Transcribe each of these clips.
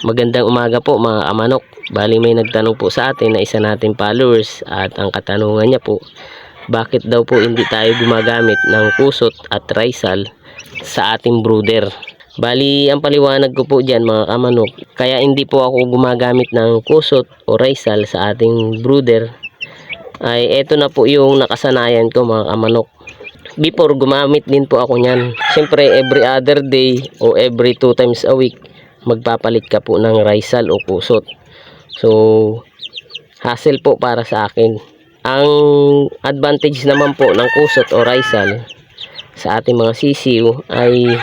Magandang umaga po mga kamanok. Bali may nagtanong po sa atin na isa nating followers at ang katanungan niya po, bakit daw po hindi tayo gumagamit ng kusot at risal sa ating brooder? Bali, ang paliwanag ko po dyan mga kamanok, kaya hindi po ako gumagamit ng kusot o risal sa ating brooder ay eto na po yung nakasanayan ko mga kamanok. Before gumamit din po ako niyan. Siyempre every other day o every two times a week magpapalit ka po ng risal o kusot. So hassle po para sa akin. Ang advantage naman po ng kusot o risal sa ating mga sisiw ay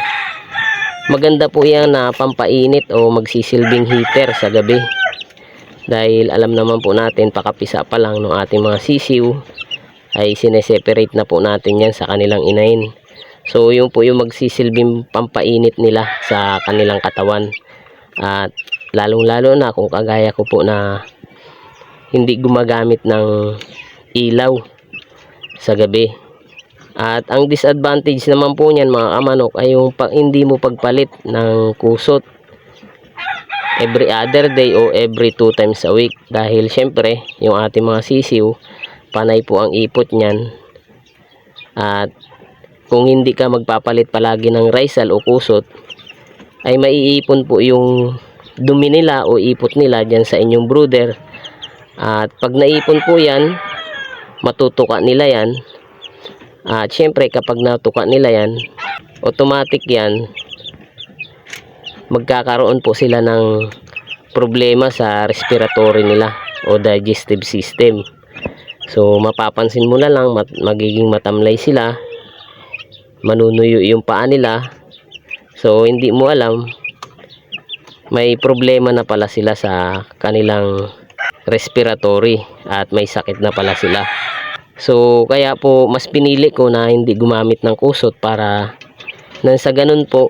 maganda po yan na pampainit o magsisilbing heater sa gabi. Dahil alam naman po natin pakapisa pa lang ng ating mga sisiw ay sineseparate na po natin yan sa kanilang inain. So yun po yung magsisilbing pampainit nila sa kanilang katawan. At lalong lalo na kung kagaya ko po na hindi gumagamit ng ilaw sa gabi. At ang disadvantage naman po niyan mga kamanok ay yung pag, hindi mo pagpalit ng kusot every other day o every two times a week. Dahil syempre yung ating mga sisiw panay po ang ipot niyan. At kung hindi ka magpapalit palagi ng risal o kusot ay maiipon po yung dumi nila o ipot nila dyan sa inyong brooder. At pag naipon po yan, matutuka nila yan. At syempre kapag natuka nila yan, automatic yan, magkakaroon po sila ng problema sa respiratory nila o digestive system. So mapapansin mo na lang mat magiging matamlay sila, manunuyo yung paa nila. So hindi mo alam may problema na pala sila sa kanilang respiratory at may sakit na pala sila. So kaya po mas pinili ko na hindi gumamit ng kusot para nang sa ganun po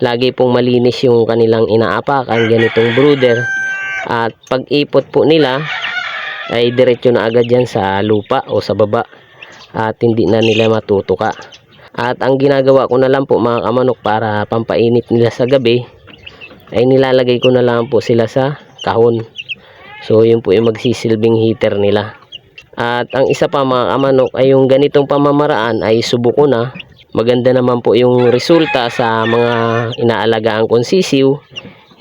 lagi pong malinis yung kanilang inaapakan ganitong brooder at pag ipot po nila ay diretso na agad yan sa lupa o sa baba at hindi na nila matutuka at ang ginagawa ko na lang po mga kamanok para pampainit nila sa gabi ay nilalagay ko na lang po sila sa kahon. So yun po yung magsisilbing heater nila. At ang isa pa mga kamanok ay yung ganitong pamamaraan ay subuko na. Maganda naman po yung resulta sa mga inaalagaan kong sisiw.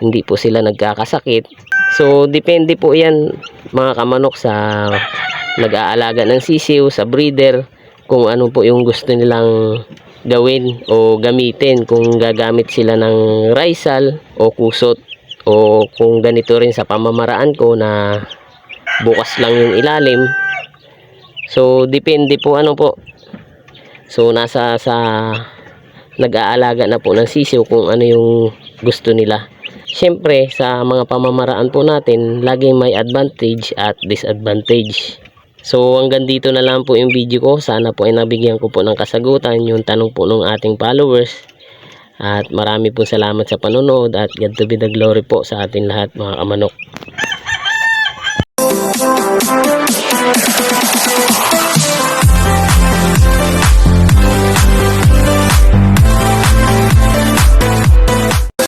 Hindi po sila nagkakasakit. So depende po yan mga kamanok sa nag-aalaga ng sisiw sa breeder kung ano po yung gusto nilang gawin o gamitin kung gagamit sila ng risal o kusot o kung ganito rin sa pamamaraan ko na bukas lang yung ilalim so depende po ano po So nasa sa nag-aalaga na po ng sisiw kung ano yung gusto nila. Siyempre sa mga pamamaraan po natin laging may advantage at disadvantage. So hanggang dito na lang po yung video ko. Sana po ay nabigyan ko po ng kasagutan yung tanong po ng ating followers. At marami po salamat sa panonood at God to be the glory po sa atin lahat mga kamanok.